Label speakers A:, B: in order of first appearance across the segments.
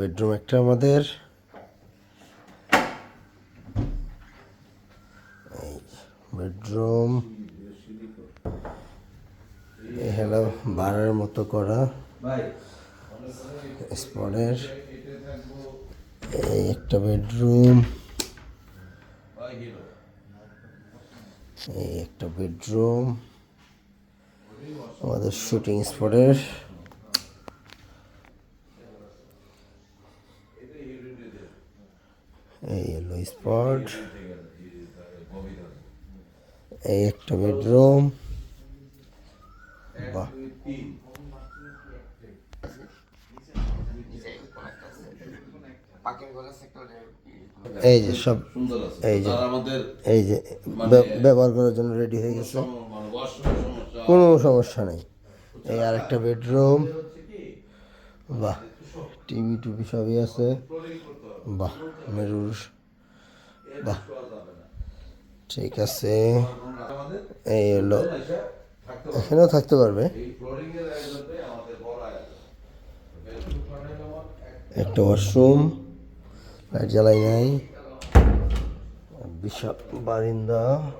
A: Bedroom একটা আমাদের। এই বেডরুম। এই হলো বাড়ার মতো করা। স্পটের। এই একটা বেডরুম। এই একটা বেডরুম। আমাদের শুটিং স্পটের। এই হলো স্পট এই একটা বেডরুম বাহ। এই যে সব, এই যে এই যে, ব্য- ব্যবহার করার জন্য রেডি হয়ে গেছে। কোনো সমস্যা নেই। এই আর একটা বেডরুম বাহ। টিভি টুভি সবই আছে। বাহ মেরুর বাহ ঠিক আছে। এই হলো এখানেও থাকতে পারবে। একটা ওয়াশরুম লাইট জ্বালাই নাই। বিশাল বারিন্দা।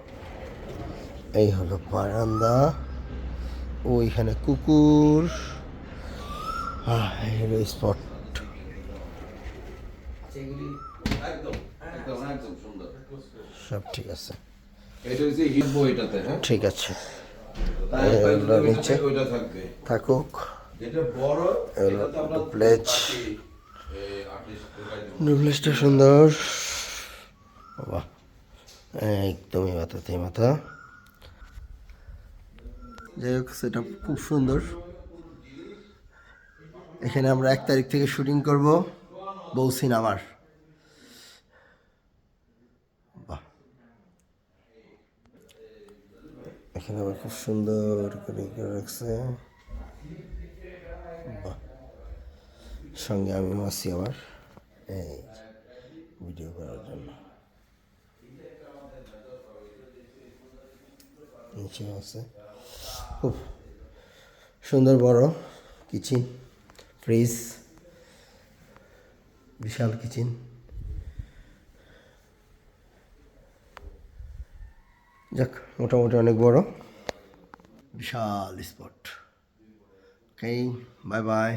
A: এই হলো বারান্দা। ওইখানে কুকুর। আহ, এই হলো স্পট
B: একদম একদম একদম সুন্দর।
A: সব ঠিক আছে।
B: এটা হচ্ছে হিটবো এটাতে হ্যাঁ?
A: ঠিক আছে। নিচে। থাকুক। ডুপ্লেসটা সুন্দর। বাহ একদমই মাথাতেই মাথা। যাই হোক সেটা খুব সুন্দর। এখানে আমরা এক তারিখ থেকে শুটিং করব। বউ সিনেমার বাহ। এখানে আবার খুব সুন্দর করে রাখছে। বাহ। সঙ্গে আমি আছি আবার। এই ভিডিও করার জন্য। নিচে আছে। খুব সুন্দর বড় কিচেন, ফ্রিজ। বিশাল কিচেন। যাক মোটামুটি অনেক বড়। বিশাল স্পট ওকে বাই বাই